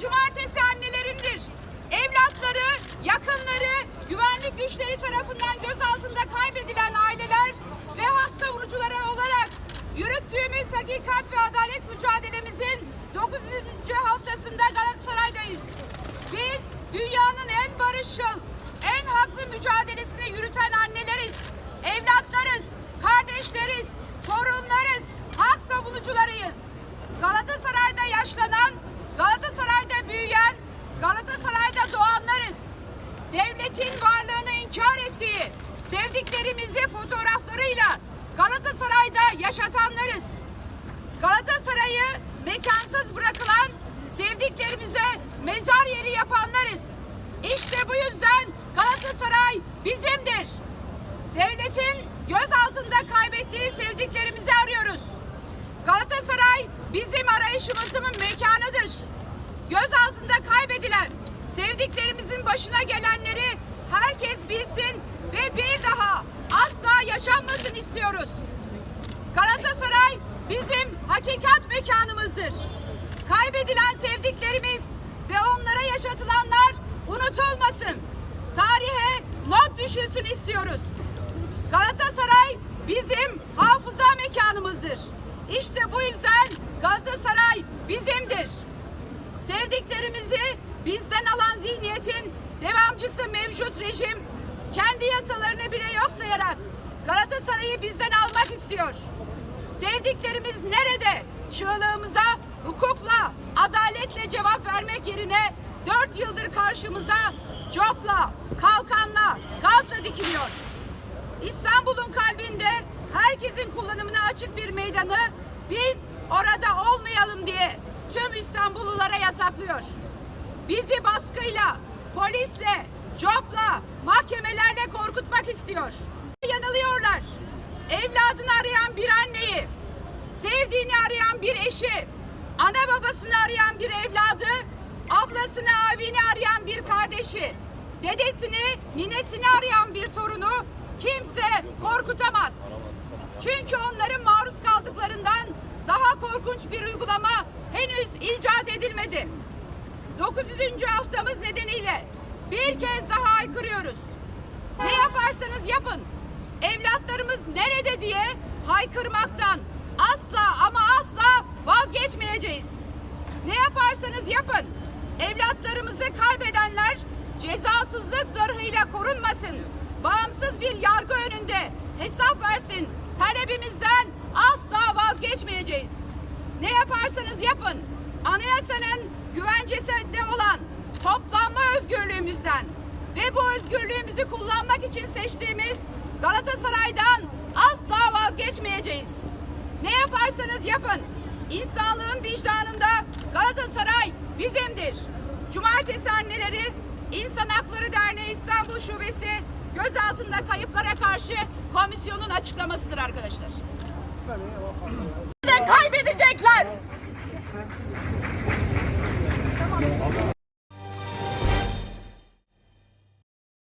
Galatasaray cumartesi annelerindir. Evlatları, yakınları, güvenlik güçleri tarafından gözaltında kaybedilen aileler ve hak savunucuları olarak yürüttüğümüz hakikat ve adalet mücadelemizin 9. haftasında Galatasaray'dayız. Biz dünyanın en barışçıl, en haklı mücadelesini yürüten anneleriz, evlatlarız, kardeşleriz, torunlarız, hak savunucularıyız. Galatasaray'da yaşlanan, Galatasaray'da büyüyen, Galatasaray'da doğanlarız. Devletin varlığını inkar ettiği sevdiklerimizi fotoğraflarıyla Galatasaray'da yaşatanlarız. Galatasaray'ı mekansız bırakılan sevdiklerimize mezar yeri yapanlarız. İşte bu yüzden Galatasaray bizimdir. Devletin göz altında kaybettiği sevdiklerimizi arıyoruz. Galatasaray bizim arayışımızın mekanıdır. Göz altında kaybedilen sevdiklerimizin başına gelenleri herkes bilsin ve bir daha asla yaşanmasın istiyoruz. Galatasaray bizim hakikat mekanımızdır. Kaybedilen sevdiklerimiz ve onlara yaşatılanlar unutulmasın. Tarihe not düşülsün istiyoruz. Galatasaray bizim hafıza mekanımızdır. İşte bu yüzden Galatasaray bizimdir. Sevdiklerimizi bizden alan zihniyetin devamcısı mevcut rejim kendi yasalarını bile yok sayarak Galatasaray'ı bizden almak istiyor. Sevdiklerimiz nerede? Çığlığımıza hukukla, adaletle cevap vermek yerine dört yıldır karşımıza copla, kalkanla, gazla dikiliyor. İstanbul'un kalbinde herkesin kullanımına açık bir meydanı biz orada olmayalım diye tüm İstanbullulara yasaklıyor. Bizi baskıyla, polisle, copla, mahkemelerle korkutmak istiyor. Yanılıyorlar. Evladını arayan bir anneyi, sevdiğini arayan bir eşi, ana babasını arayan bir evladı, ablasını, abini arayan bir kardeşi, dedesini, ninesini arayan bir torunu kimse korkutamaz. Çünkü onların maruz kaldıklarından daha korkunç bir uygulama henüz icat edilmedi. 9. haftamız nedeniyle bir kez daha haykırıyoruz. Ne yaparsanız yapın. Evlatlarımız nerede diye haykırmaktan asla ama asla vazgeçmeyeceğiz. Ne yaparsanız yapın. Evlatlarımızı kaybedenler cezasızlık zırhıyla korunmasın. Bağımsız bir yargı önünde hesap versin. Talebimizden asla vazgeçmeyeceğiz. Ne yaparsanız yapın. Anayasanın güvencesinde ve bu özgürlüğümüzü kullanmak için seçtiğimiz Galatasaray'dan asla vazgeçmeyeceğiz. Ne yaparsanız yapın. İnsanlığın vicdanında Galatasaray bizimdir. Cumartesi anneleri İnsan Hakları Derneği İstanbul Şubesi gözaltında kayıplara karşı komisyonun açıklamasıdır arkadaşlar. Kaybedecekler.